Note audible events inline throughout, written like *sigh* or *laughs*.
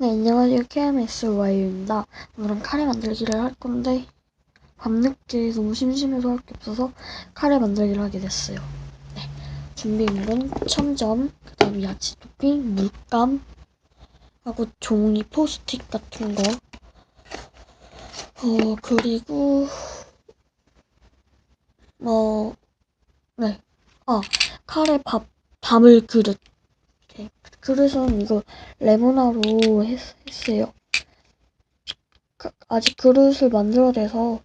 네, 안녕하세요. KMSYU입니다. 오늘은 카레 만들기를 할 건데, 밤늦게 너무 심심해서 할 게 없어서 카레 만들기를 하게 됐어요. 네, 준비물은 첨점, 그 다음 야채 토핑, 물감, 하고 종이 포스트잇 같은 거, 어, 그리고, 뭐, 네, 아, 카레 밥, 담을 그릇. 이렇게. 그릇은 이거 레모나로 했, 했어요. 그- 아직 그릇을 만들어야 돼서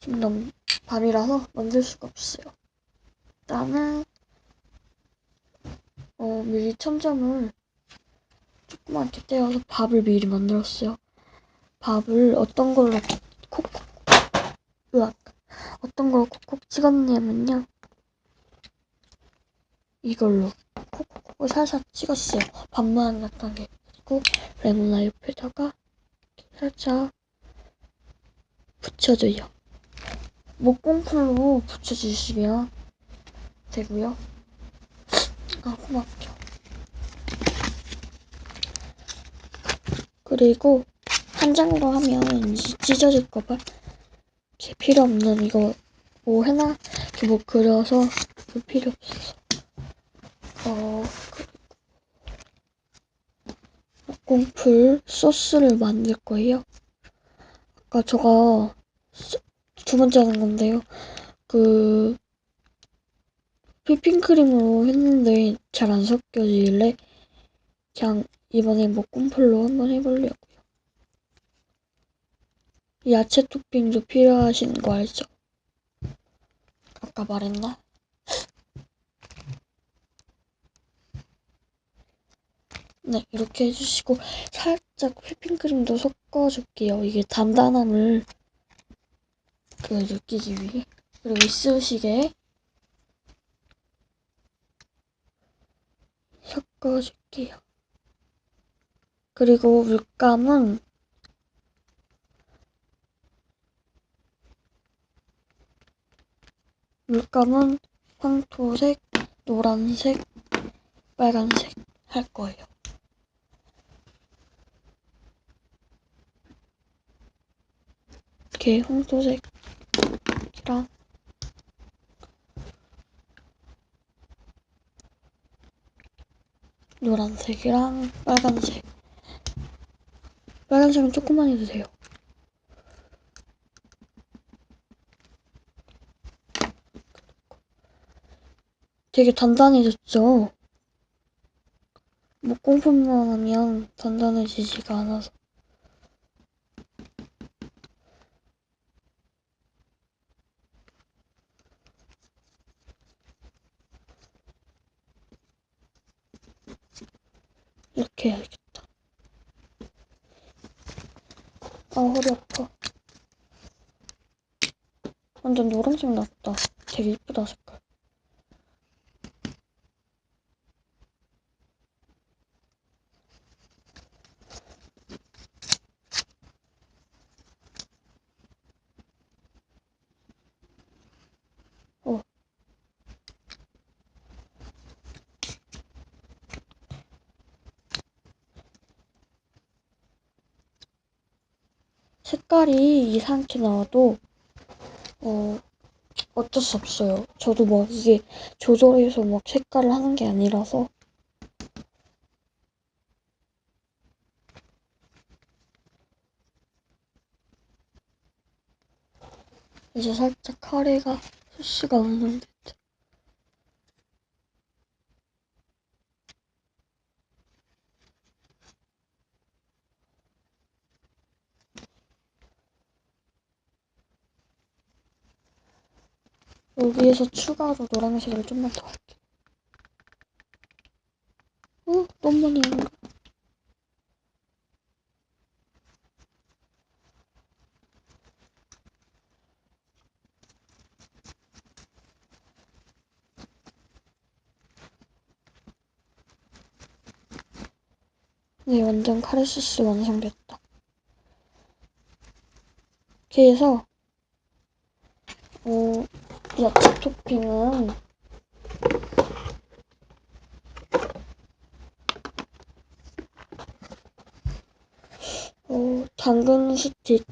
좀 너무 밤이라서 만들 수가 없어요. 일단은 어, 미리 첨점을 조그맣게 떼어서 밥을 미리 만들었어요. 밥을 어떤 걸로 콕콕 으악 어떤 걸로 콕콕 찍었냐면요. 이걸로 콕콕콕 살살 찍었어요. 반만 약간 게 그리고 레모나 옆에다가 이렇게 살짝 붙여줘요. 목공풀로 붙여주시면 되고요. 아, 코 막혀. 그리고 한 장으로 하면 이 찢어질까봐 필요 없는 이거 뭐 해나 이렇게 뭐 그려서 그 필요 없어서 어 그리고 목공풀 소스를 만들 거예요. 아까 제가 두 번째 하는 건데요. 그 휘핑크림으로 했는데 잘 안 섞여지길래 그냥 이번에 목공풀로 한번 해보려고요. 야채 토핑도 필요하신 거 알죠? 아까 말했나? 네, 이렇게 해주시고 살짝 휘핑크림도 섞어줄게요. 이게 단단함을 그 느끼기 위해. 그리고 이쑤시개 섞어줄게요. 그리고 물감은 물감은 황토색, 노란색, 빨간색 할 거예요. 이렇게 황토색이랑 노란색이랑 빨간색. 빨간색은 조금만 해도 돼요. 되게 단단해졌죠? 목공품만 하면 단단해지지가 않아서. 이렇게 해야겠다. 아, 허리 아파. 완전 노란색 났다. 되게 이쁘다, 색깔. 어. 색깔이 이상하게 나와도 어 어쩔 수 없어요. 저도 막 이게 조절해서 막 색깔을 하는 게 아니라서 이제 살짝 카레가 소스가 없는 듯. 여기에서 추가로 노란색을 좀만 더 할게. 어? 너무 많이 하는 거. 네, 완전 카레 소스 완성됐다. 이렇게 해서 어, 야채 토핑은 당근 스틱,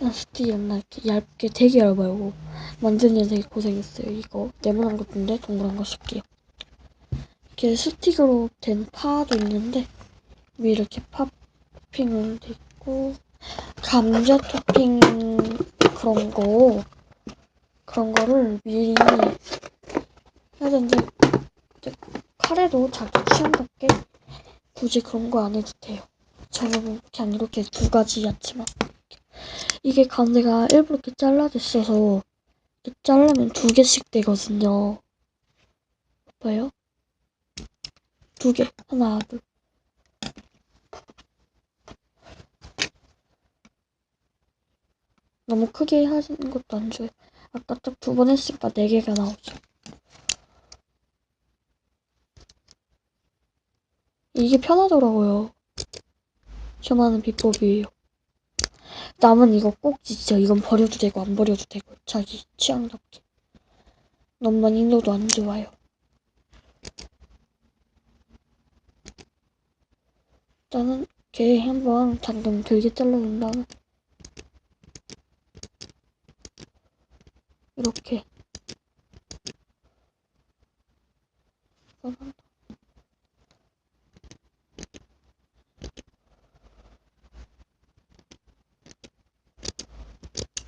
아, 스틱이었나? 이렇게 얇게 되게 얇아요. 만드는 되게 고생했어요. 이거 네모난 것인데 동그란 거 쓸게요. 이렇게 스틱으로 된 파도 있는데 위에 이렇게 돼 있고 감자 토핑 그런 거 그런 거를 미리 해야 되는데 카레도 자기 취향답게 굳이 그런 거 안 해도 돼요. 저는 그냥 이렇게 두 가지 야채만 이게 가운데가 일부러 이렇게 잘라져 있어서 이렇게 자르면 두 개씩 되거든요. 봐요? 두 개. 하나, 둘. 너무 크게 하시는 것도 안 좋아요. 딱두번 했으니까 네 개가 나오죠. 이게 편하더라고요. 저만의 비법이에요. 남은 이거 꼭 진짜 이건 버려도 되고 안 버려도 되고 자기 취향답게. 너무 많이 넣어도 안 좋아요. 일단은 이렇게 한번 당근 길게 잘라준 다음에 이렇게.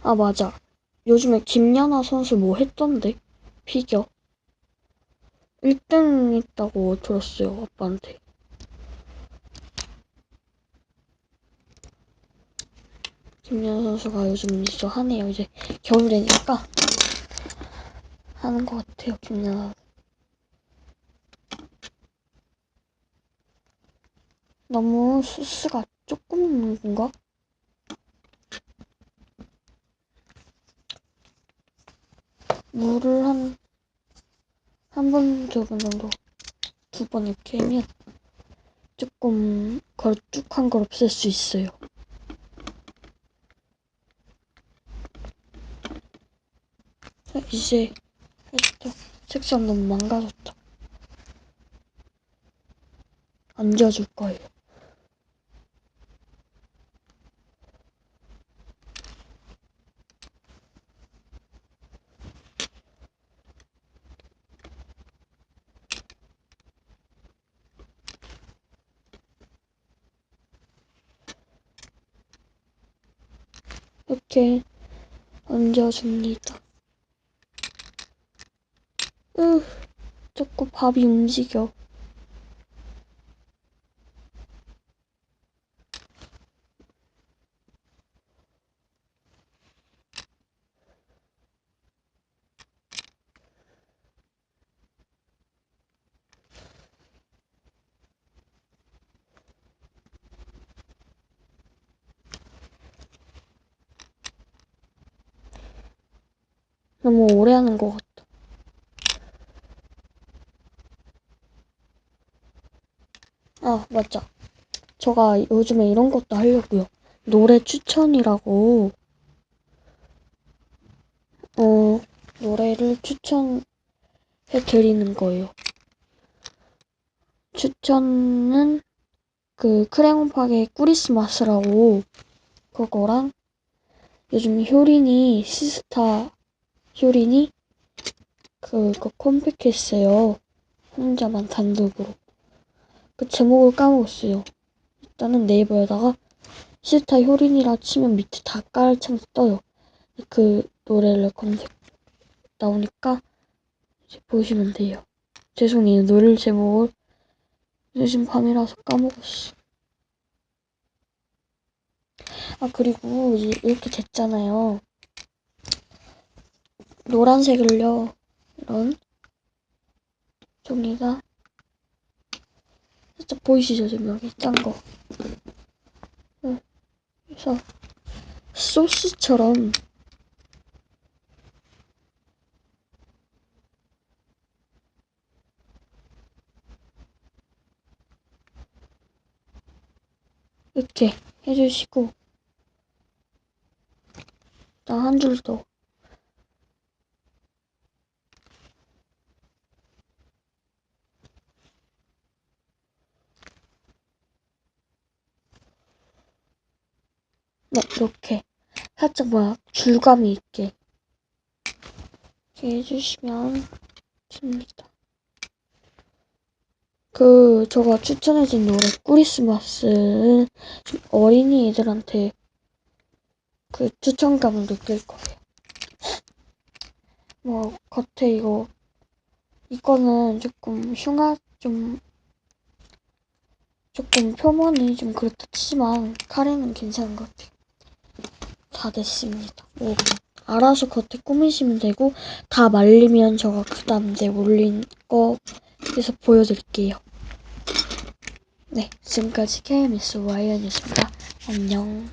아 맞아. 요즘에 김연아 선수 뭐 했던데? 피겨? 1등 했다고 들었어요 아빠한테. 김연아 선수가 요즘 있어 하네요. 이제 겨울 되니까 하는 것 같아요 김연아 너무 소스가 조금 건가? 물을 한, 한 번, 두 번 정도, 두 번 이렇게 하면 조금 걸쭉한 걸 없앨 수 있어요. 자, 이제 색상 너무 망가졌다. 안 지워줄 거예요. 이렇게 얹어줍니다. 으, 자꾸 밥이 움직여. 너무 오래 하는 것 같아. 아, 맞죠. 제가 요즘에 이런 것도 하려고요. 노래 추천이라고, 어, 노래를 추천해 드리는 거예요. 추천은 그 크레몬파게 꾸리스마스라고 그거랑 요즘 효린이 시스타 효린이 그거 컴백했어요. 혼자만 단독으로. 그 제목을 까먹었어요. 일단은 네이버에다가 시스타 효린이라 치면 밑에 다 깔창 떠요. 그 노래를 검색 나오니까 이제 보시면 돼요. 죄송해요. 노래 제목을 요즘 밤이라서 까먹었어. 아 그리고 이렇게 됐잖아요. 노란색을요. 이런 종이가 살짝 보이시죠? 지금 여기 짠 거. 네. 그래서 소스처럼 이렇게 해주시고 일단 한줄 더. 네, 이렇게 살짝 뭐야 줄감이 있게 이렇게 해주시면 됩니다. 그 저가 추천해준 노래 크리스마스는 좀 어린이들한테 그 추천감을 느낄 거예요. *laughs* 뭐 겉에 이거 이거는 조금 흉하 좀 조금 표면이 좀 그렇다 치지만 카레는 괜찮은 것 같아요. 다 됐습니다. 뭐 알아서 겉에 꾸미시면 되고 다 말리면 저가 그 다음 내 올린 거 해서 보여드릴게요. 네, 지금까지 KMS 와이언이었습니다. 안녕.